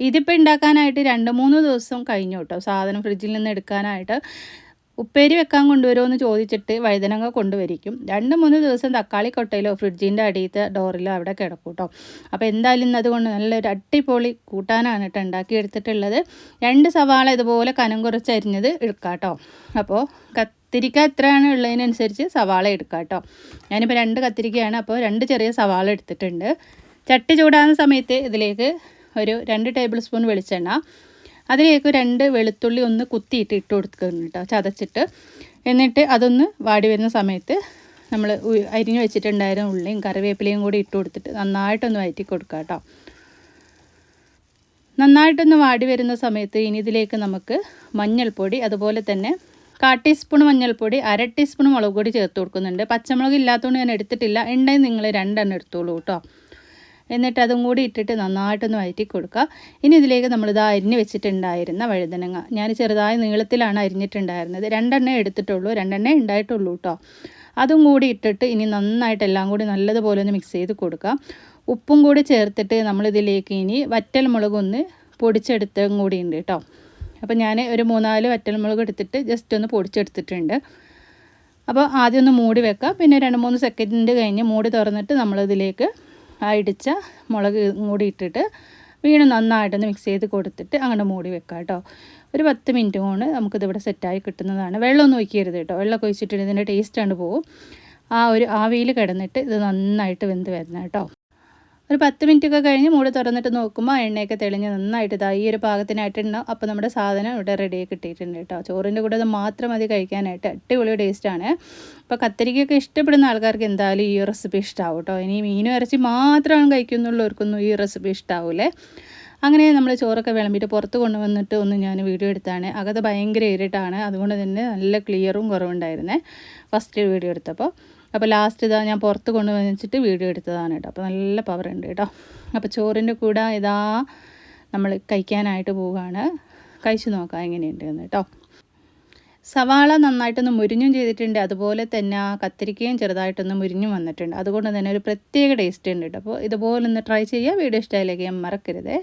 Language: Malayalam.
ഇതിപ്പോൾ ഉണ്ടാക്കാനായിട്ട് രണ്ട് മൂന്ന് ദിവസം കഴിഞ്ഞു കേട്ടോ സാധനം ഫ്രിഡ്ജിൽ നിന്ന് എടുക്കാനായിട്ട് ഉപ്പേരി വെക്കാൻ കൊണ്ടുവരുമെന്ന് ചോദിച്ചിട്ട് വഴുതനങ്ങ കൊണ്ടുവരിക്കും. രണ്ട് മൂന്ന് ദിവസം തക്കാളി കൊട്ടയിലോ ഫ്രിഡ്ജിന്റെ അടിയത്തെ ഡോറിലോ അവിടെ കിടക്കും കേട്ടോ അപ്പോൾ എന്തായാലും ഇന്ന് അതുകൊണ്ട് നല്ലൊരു അട്ടിപ്പൊളി കൂട്ടാനാണ് കേട്ടോ ഉണ്ടാക്കിയെടുത്തിട്ടുള്ളത് രണ്ട് സവാള ഇതുപോലെ കനം കുറച്ച് അരിഞ്ഞത് എടുക്കാം കേട്ടോ അപ്പോൾ കത്തിരിക്ക എത്രയാണ് ഉള്ളതിനനുസരിച്ച് സവാള എടുക്കാം കേട്ടോ ഞാനിപ്പോൾ രണ്ട് കത്തിരിക്കയാണ് അപ്പോൾ രണ്ട് ചെറിയ സവാള എടുത്തിട്ടുണ്ട്. ചട്ടി ചൂടാകുന്ന സമയത്ത് ഇതിലേക്ക് ഒരു രണ്ട് ടേബിൾ സ്പൂൺ വെളിച്ചെണ്ണ. അതിലേക്ക് രണ്ട് വെളുത്തുള്ളി ഒന്ന് കുത്തിയിട്ട് ഇട്ട് കൊടുക്കുന്നു കേട്ടോ ചതച്ചിട്ട്. എന്നിട്ട് അതൊന്ന് വാടി വരുന്ന സമയത്ത് നമ്മൾ അരിഞ്ഞു വെച്ചിട്ടുണ്ടായിരുന്ന ഉള്ളിയും കറിവേപ്പിലയും കൂടി ഇട്ട് കൊടുത്തിട്ട് നന്നായിട്ടൊന്ന് വയറ്റി കൊടുക്കുക കേട്ടോ നന്നായിട്ടൊന്ന് വാടി വരുന്ന സമയത്ത് ഇനി ഇതിലേക്ക് നമുക്ക് മഞ്ഞൾപ്പൊടി അതുപോലെ തന്നെ കാ ടീസ്പൂൺ മഞ്ഞൾപ്പൊടി അര ടീസ്പൂൺ മുളക് പൊടി ചേർത്ത് കൊടുക്കുന്നുണ്ട്. പച്ചമുളക് ഇല്ലാത്തതുകൊണ്ട് ഞാൻ എടുത്തിട്ടില്ല. ഉണ്ടെങ്കിൽ നിങ്ങൾ രണ്ടെണ്ണം എടുത്തോളൂ കേട്ടോ എന്നിട്ട് അതും കൂടി ഇട്ടിട്ട് നന്നായിട്ടൊന്ന് വഴറ്റി കൊടുക്കുക. ഇനി ഇതിലേക്ക് നമ്മളിത് അരിഞ്ഞ് വെച്ചിട്ടുണ്ടായിരുന്ന വഴുതനങ്ങ. ഞാൻ ചെറുതായി നീളത്തിലാണ് അരിഞ്ഞിട്ടുണ്ടായിരുന്നത്. രണ്ടെണ്ണേ എടുത്തിട്ടുള്ളൂ. രണ്ടെണ്ണേ ഉണ്ടായിട്ടുള്ളൂ കേട്ടോ അതും കൂടി ഇട്ടിട്ട് ഇനി നന്നായിട്ട് എല്ലാം കൂടി നല്ലതുപോലെ ഒന്ന് മിക്സ് ചെയ്ത് കൊടുക്കുക. ഉപ്പും കൂടി ചേർത്തിട്ട് നമ്മളിതിലേക്ക് ഇനി വറ്റൽ മുളകൊന്ന് പൊടിച്ചെടുത്തും കൂടി ഉണ്ട് കേട്ടോ അപ്പോൾ ഞാൻ ഒരു മൂന്നാൽ വറ്റൽ മുളക് എടുത്തിട്ട് ജസ്റ്റ് ഒന്ന് പൊടിച്ചെടുത്തിട്ടുണ്ട്. അപ്പോൾ ആദ്യം ഒന്ന് മൂടി വെക്കുക. പിന്നെ രണ്ട് മൂന്ന് സെക്കൻഡ് കഴിഞ്ഞ് മൂടി തുറന്നിട്ട് നമ്മളിതിലേക്ക് ആ ഇടിച്ച മുളക് കൂടി ഇട്ടിട്ട് വീണ്ടും നന്നായിട്ടൊന്ന് മിക്സ് ചെയ്ത് കൊടുത്തിട്ട് അങ്ങനെ മൂടി വെക്കാം കേട്ടോ ഒരു പത്ത് മിനിറ്റ് കൊണ്ട് നമുക്കിതിവിടെ സെറ്റായി കിട്ടുന്നതാണ്. വെള്ളമൊന്നും ഒഴിക്കരുത് കേട്ടോ വെള്ളം ഒഴിച്ചിട്ട് ഇതിന്റെ ടേസ്റ്റ് ആണ് പോകും ആ ഒരു ആവിയിൽ കിടന്നിട്ട് ഇത് നന്നായിട്ട് വെന്ത് വരണം കേട്ടോ ഒരു പത്ത് മിനിറ്റ് ഒക്കെ കഴിഞ്ഞ് മൂടി തുറന്നിട്ട് നോക്കുമ്പോൾ എണ്ണയൊക്കെ തെളിഞ്ഞ് നന്നായിട്ട് ഇതാ ഈ ഒരു പാകത്തിനായിട്ടുണ്ടാവും അപ്പോൾ നമ്മുടെ സാധനം ഇവിടെ റെഡി കിട്ടിയിട്ടുണ്ട് കേട്ടോ. ചോറിന്റെ കൂടെ അത് മാത്രം മതി കഴിക്കാനായിട്ട്. അടിപൊളി ടേസ്റ്റാണ് അപ്പോൾ കത്തിരിക്കൊക്കെ ഇഷ്ടപ്പെടുന്ന ആൾക്കാർക്ക് എന്തായാലും ഈ റെസിപ്പി ഇഷ്ടമാവും കേട്ടോ. ഇനി മീൻ ഇറച്ചി മാത്രമാണ് കഴിക്കുന്നുള്ളവർക്കൊന്നും ഈ റെസിപ്പി ഇഷ്ടാവൂലേ. അങ്ങനെ നമ്മൾ ചോറൊക്കെ വിളമ്പിയിട്ട് പുറത്ത് കൊണ്ടുവന്നിട്ട് ഒന്ന് ഞാൻ വീഡിയോ എടുത്താണ്. അകത്ത് ഭയങ്കര ഇരുട്ടാണ്. അതുകൊണ്ട് തന്നെ നല്ല ക്ലിയറും കുറവുണ്ടായിരുന്നേ. ഫസ്റ്റ് വീഡിയോ എടുത്തപ്പോൾ അപ്പോൾ ലാസ്റ്റ് ഇതാ ഞാൻ പുറത്ത് കൊണ്ടുവന്നിട്ട് വീഡിയോ എടുത്തതാണ് കേട്ടോ. അപ്പോൾ നല്ല പവർ ഉണ്ട് കേട്ടോ. അപ്പോൾ ചോറിന്റെ കൂടെ ഇതാ നമ്മൾ കഴിക്കാനായിട്ട് പോവുകയാണ്. കഴിച്ചു നോക്കാം എങ്ങനെയുണ്ട് എന്ന് കേട്ടോ. സവാള നന്നായിട്ടൊന്ന് മുരിഞ്ഞും ചെയ്തിട്ടുണ്ട്. അതുപോലെ തന്നെ ആ കത്തിരിക്കയും ചെറുതായിട്ടൊന്ന് മുരിഞ്ഞും വന്നിട്ടുണ്ട്. അതുകൊണ്ട് തന്നെ ഒരു പ്രത്യേക ടേസ്റ്റ് ഉണ്ട് കേട്ടോ. അപ്പോൾ ഇതുപോലെ ഒന്ന് ട്രൈ ചെയ്യുക. വീഡിയോ ഇഷ്ടമായില്ലെങ്കിൽ മറക്കരുതേ.